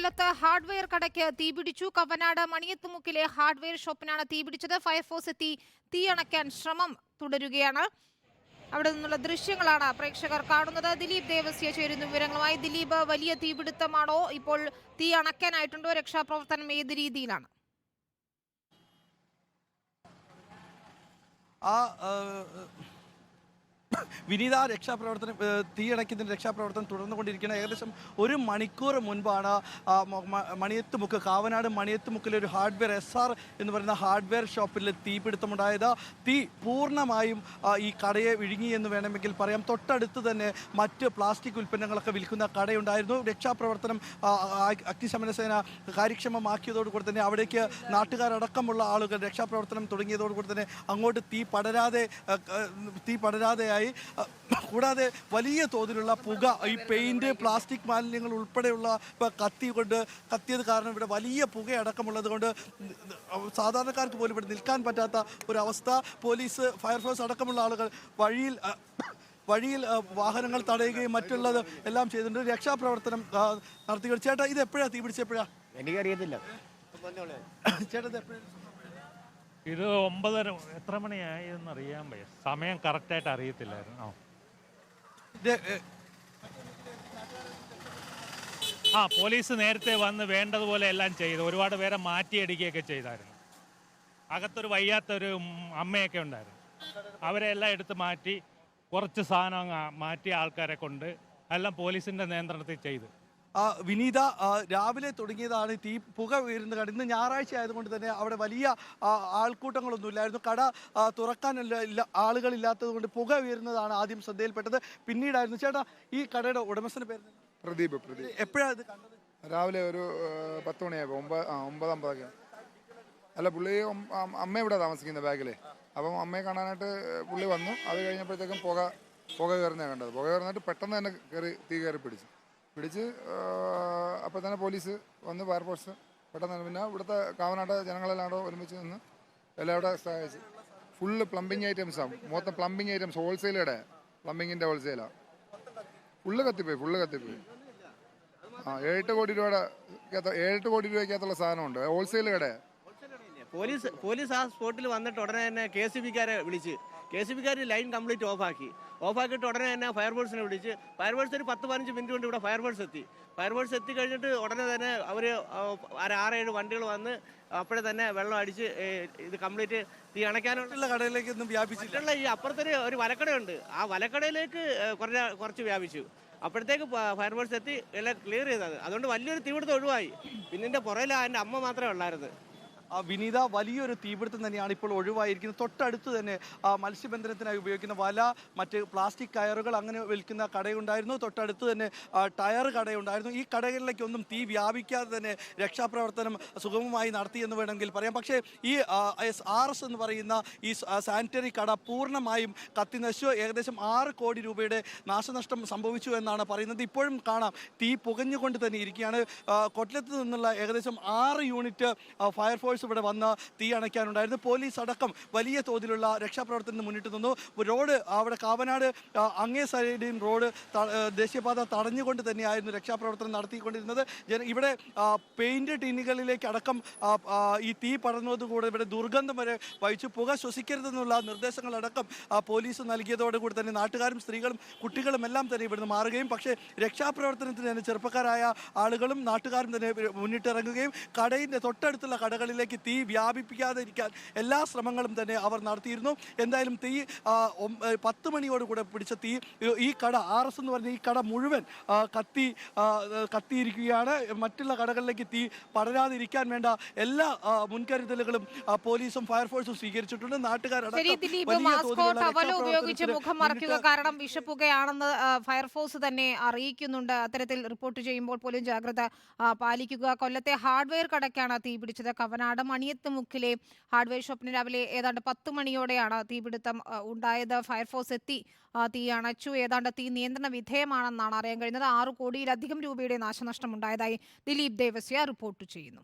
കൊല്ലത്ത് ഹാർഡ്വെയർ കടയ്ക്ക് തീപിടിച്ചു കവനാട് മണിയത്തുമുക്കിലെ ഹാർഡ്വെയർ ഷോപ്പിനാണ് തീപിടിച്ചത് ഫയർഫോഴ്സ് എത്തി തീയണയ്ക്കാൻ ശ്രമം തുടരുകയാണ്. അവിടെ നിന്നുള്ള ദൃശ്യങ്ങളാണ് പ്രേക്ഷകർ കാണുന്നത്. ദിലീപ് ദേവസ്യ ചേരുന്ന വിവരങ്ങളുമായി ദിലീപ് വലിയ തീപിടുത്തമാണോ ഇപ്പോൾ തീ അണയ്ക്കാനായിട്ടുണ്ടോ? രക്ഷാപ്രവർത്തനം ഏത് രീതിയിലാണ്? ആ വിനീത രക്ഷാപ്രവർത്തനം ഏ, തീയണയ്ക്കുന്നതിന് രക്ഷാപ്രവർത്തനം തുടർന്നുകൊണ്ടിരിക്കുന്ന ഏകദേശം ഒരു മണിക്കൂർ മുൻപാണ് മണിയത്തുമുക്ക് കാവനാട് മണിയത്തുമുക്കിലെ ഒരു ഹാർഡ്വെയർ എസ് ആർ എന്ന് പറയുന്ന ഹാർഡ്വെയർ ഷോപ്പിൽ തീപിടുത്തമുണ്ടായത്. തീ പൂർണമായും ഈ കടയെ വിഴുങ്ങി എന്ന് വേണമെങ്കിൽ പറയാം. തൊട്ടടുത്ത് തന്നെ മറ്റ് പ്ലാസ്റ്റിക് ഉൽപ്പന്നങ്ങളൊക്കെ വിൽക്കുന്ന കടയുണ്ടായിരുന്നു. രക്ഷാപ്രവർത്തനം അഗ്നിശമന സേന കാര്യക്ഷമമാക്കിയതോടുകൂടി തന്നെ അവിടേക്ക് നാട്ടുകാരടക്കമുള്ള ആളുകൾ രക്ഷാപ്രവർത്തനം തുടങ്ങിയതോടുകൂടി തന്നെ അങ്ങോട്ട് തീ പടരാതെ തീ പടരാതെയായി. ആ, കൂടാതെ വലിയ തോതിലുള്ള പുക ഈ പെയിന്റ് പ്ലാസ്റ്റിക് മാലിന്യങ്ങൾ ഉൾപ്പെടെയുള്ള കത്തി കൊണ്ട് കത്തിയത് കാരണം ഇവിടെ വലിയ പുക പുകയടക്കമുള്ളത് കൊണ്ട് സാധാരണക്കാർക്ക് പോലും ഇവിടെ നിൽക്കാൻ പറ്റാത്ത ഒരവസ്ഥ. പോലീസ് ഫയർഫോഴ്സ് അടക്കമുള്ള ആളുകൾ വഴിയിൽ വഴിയിൽ വാഹനങ്ങൾ തടയുകയും മറ്റുള്ളത് എല്ലാം ചെയ്തിട്ടുണ്ട്. രക്ഷാപ്രവർത്തനം നടത്തി ചേട്ടാ ഇത് എപ്പോഴാണ് തീ പിടിച്ചെപ്പോഴാ എനിക്കറിയത്തില്ല. ചേട്ടാ ഇത് എപ്പോഴാ ഇത് ഒമ്പതര എത്ര മണിയായി എന്ന് അറിയാൻ വയ്യ. സമയം കറക്റ്റായിട്ട് അറിയത്തില്ലായിരുന്നു. ആ. പോലീസ് നേരത്തെ വന്ന് വേണ്ടതുപോലെ എല്ലാം ചെയ്തു. ഒരുപാട് പേരെ മാറ്റിയടിക്കുകയൊക്കെ ചെയ്തായിരുന്നു. അകത്തൊരു വയ്യാത്തൊരു അമ്മയൊക്കെ ഉണ്ടായിരുന്നു. അവരെ എല്ലാം എടുത്ത് മാറ്റി കുറച്ച് സാധനം മാറ്റിയ ആൾക്കാരെ കൊണ്ട് എല്ലാം പോലീസിന്റെ നിയന്ത്രണത്തിൽ ചെയ്തു. വിനീത രാവിലെ തുടങ്ങിയതാണ് തീ പുക ഉയരുന്ന കട ഇന്ന് ഞായറാഴ്ച ആയതുകൊണ്ട് തന്നെ അവിടെ വലിയ ആൾക്കൂട്ടങ്ങളൊന്നും ഇല്ലായിരുന്നു കട തുറക്കാനല്ല ഇല്ല ആളുകളില്ലാത്തത് കൊണ്ട് പുക ഉയരുന്നതാണ് ആദ്യം ശ്രദ്ധയിൽപ്പെട്ടത്. പിന്നീടായിരുന്നു ചേട്ടാ ഈ കടയുടെ ഉടമസ്ഥന് പേര് പ്രദീപ് പ്രദീപ്. എപ്പോഴാണ് ഇത് കണ്ടത്? രാവിലെ ഒരു പത്ത് മണിയായപ്പോൾ ഒമ്പത് ഒമ്പത് അമ്പതൊക്കെ അല്ല പുള്ളി അമ്മ ഇവിടെ താമസിക്കുന്നത് ബാഗിലെ. അപ്പം അമ്മയെ കാണാനായിട്ട് പുള്ളി വന്നു. അത് കഴിഞ്ഞപ്പോഴത്തേക്കും പുക പുക കയറുന്നതാണ് കണ്ടത്. പുക കയറുന്നിട്ട് പെട്ടെന്ന് തന്നെ കയറി തീ കയറി പിടിച്ചു. പിടിച്ച് അപ്പോൾ തന്നെ പോലീസ് വന്ന് ഫയർഫോഴ്സ് പെട്ടെന്ന് പിന്നെ ഇവിടുത്തെ കാവനാട്ട ജനങ്ങളെല്ലാം അവിടെ ഒരുമിച്ച് നിന്ന് എല്ലാം അവിടെ സഹായിച്ചു. ഫുള്ള് പ്ലംബിങ് ഐറ്റംസാണ് മൊത്തം പ്ലംബിങ് ഐറ്റംസ് ഹോൾസെയിൽ കട പ്ലംബിങ്ങിന്റെ ഹോൾസെയിലാണ് ഫുള്ള് കത്തിപ്പോയി ഫുള്ള് കത്തിപ്പോയി. ആ ഏഴെട്ട് കോടി രൂപയുടെ ഏഴെട്ട് കോടി രൂപയ്ക്കകത്തുള്ള സാധനമുണ്ട്. ഹോൾസെയിൽ കട പോലീസ് പോലീസ് ആ സ്പോട്ടിൽ വന്നിട്ട് ഉടനെ തന്നെ കെ സി ബിക്കാരെ വിളിച്ച്. കെ സി ബിക്കാർ ലൈൻ കംപ്ലീറ്റ് ഓഫാക്കി. ഓഫാക്കിയിട്ട് ഉടനെ തന്നെ ഫയർഫോഴ്സിനെ വിളിച്ച് ഫയർഫോഴ്സ് ഒരു പത്ത് പതിനഞ്ച് മിനിറ്റ് കൊണ്ട് ഇവിടെ ഫയർഫോഴ്സ് എത്തി. ഫയർഫോഴ്സ് എത്തി കഴിഞ്ഞിട്ട് ഉടനെ തന്നെ അവർ ആറേഴ് വണ്ടികൾ വന്ന് അപ്പോഴേ തന്നെ വെള്ളം അടിച്ച് ഇത് കംപ്ലീറ്റ് തീ അണയ്ക്കാനുള്ള കടയിലേക്ക് ഒന്നും വ്യാപിച്ചിട്ടുള്ള ഈ അപ്പുറത്തൊരു ഒരു വലക്കടയുണ്ട്. ആ വലക്കടയിലേക്ക് കുറച്ച് കുറച്ച് വ്യാപിച്ചു. അപ്പോഴത്തേക്ക് ഫയർ ഫയർഫോഴ്സ് എത്തി എല്ലാം ക്ലിയർ ചെയ്തത്. അതുകൊണ്ട് വലിയൊരു തീപിടുത്തം ഒഴിവായി. പിന്നെ പുറകിൽ എന്റെ അമ്മ മാത്രമേ ഉള്ളായിരുന്നു വിനീത വലിയൊരു തീപിടുത്തം തന്നെയാണ് ഇപ്പോൾ ഒഴിവായിരിക്കുന്നത്. തൊട്ടടുത്ത് തന്നെ മത്സ്യബന്ധനത്തിനായി ഉപയോഗിക്കുന്ന വല മറ്റ് പ്ലാസ്റ്റിക് കയറുകൾ അങ്ങനെ വിൽക്കുന്ന കടയുണ്ടായിരുന്നു. തൊട്ടടുത്ത് തന്നെ ടയർ കടയുണ്ടായിരുന്നു. ഈ കടകളിലേക്കൊന്നും തീ വ്യാപിക്കാതെ തന്നെ രക്ഷാപ്രവർത്തനം സുഗമമായി നടത്തി എന്ന് വേണമെങ്കിൽ പറയാം. പക്ഷേ ഈ എസ് ആർ എസ് എന്ന് പറയുന്ന ഈ സാനിറ്ററി കട പൂർണമായും കത്തി നശിച്ചു. ഏകദേശം ആറ് കോടി രൂപയുടെ നാശനഷ്ടം സംഭവിച്ചു എന്നാണ് പറയുന്നത്. ഇപ്പോഴും കാണാം തീ പുകഞ്ഞുകൊണ്ട് തന്നെ ഇരിക്കുകയാണ്. കൊല്ലത്ത് നിന്നുള്ള ഏകദേശം ആറ് യൂണിറ്റ് ആ, ഫയർഫോഴ്സ് ഇവിടെ വന്ന് തീ അണയ്ക്കാനുണ്ടായിരുന്നു. പോലീസ് അടക്കം വലിയ തോതിലുള്ള രക്ഷാപ്രവർത്തനത്തിന് മുന്നിട്ട് നിന്നു. റോഡ് അവിടെ കാവനാട് അങ്ങേ സൈഡിൽ റോഡ് ദേശീയപാത തടഞ്ഞുകൊണ്ട് തന്നെയായിരുന്നു രക്ഷാപ്രവർത്തനം നടത്തിക്കൊണ്ടിരുന്നത്. ഇവിടെ പെയിന്റ് ടിന്നുകളിലേക്ക് അടക്കം ഈ തീ പടർന്നതുകൂടെ ഇവിടെ ദുർഗന്ധം വരെ വഹിച്ചു. പുക ശ്വസിക്കരുതെന്നുള്ള നിർദ്ദേശങ്ങളടക്കം പോലീസ് നൽകിയതോടുകൂടി തന്നെ നാട്ടുകാരും സ്ത്രീകളും കുട്ടികളും എല്ലാം തന്നെ ഇവിടുന്ന് മാറുകയും പക്ഷേ രക്ഷാപ്രവർത്തനത്തിന് തന്നെ ചെറുപ്പക്കാരായ ആളുകളും നാട്ടുകാരും തന്നെ മുന്നിട്ടിറങ്ങുകയും കടയിന്റെ തൊട്ടടുത്തുള്ള കടകളിലേക്ക് തീ വ്യാപിപ്പിക്കാതെ ഇരിക്കാൻ എല്ലാ ശ്രമങ്ങളും തന്നെ അവർ നടത്തിയിരുന്നു. എന്തായാലും തീ പത്ത് മണിയോടുകൂടെ പിടിച്ച തീ ഈ- കട ആർ എസ് എന്ന് പറഞ്ഞ ഈ കട മുഴുവൻ കത്തി കത്തിയിരിക്കുകയാണ്. മറ്റുള്ള കടകളിലേക്ക് തീ പടരാതിരിക്കാൻ വേണ്ട എല്ലാ മുൻകരുതലുകളും പോലീസും ഫയർഫോഴ്സും സ്വീകരിച്ചിട്ടുണ്ട്. നാട്ടുകാരുടെ നാട്ടുകാരടക്കം ഉപയോഗിച്ച് മുഖം മറയ്ക്കുക കാരണം വിഷപ്പുകയാണെന്ന് ഫയർഫോഴ്സ് തന്നെ അറിയിക്കുന്നുണ്ട്. അത്തരത്തിൽ റിപ്പോർട്ട് ചെയ്യുമ്പോൾ പോലും ജാഗ്രത പാലിക്കുക. കൊല്ലത്തെ ഹാർഡ്വെയർ കടയ്ക്കാണ് തീ പിടിച്ചത്. കവനാട് മണിയത്ത് മുക്കിലെ ഹാർഡ്വെയർ ഷോപ്പിന് രാവിലെ ഏതാണ്ട് പത്ത് മണിയോടെയാണ് തീപിടുത്തം ഉണ്ടായത്. ഫയർഫോഴ്സ് എത്തി തീ അണച്ചു. ഏതാണ്ട് തീ നിയന്ത്രണ വിധേയമാണെന്നാണ് അറിയാൻ കഴിയുന്നത്. ആറ് കോടിയിലധികം രൂപയുടെ നാശനഷ്ടം ഉണ്ടായതായി ദിലീപ് ദേവസ്യ റിപ്പോർട്ട് ചെയ്യുന്നു.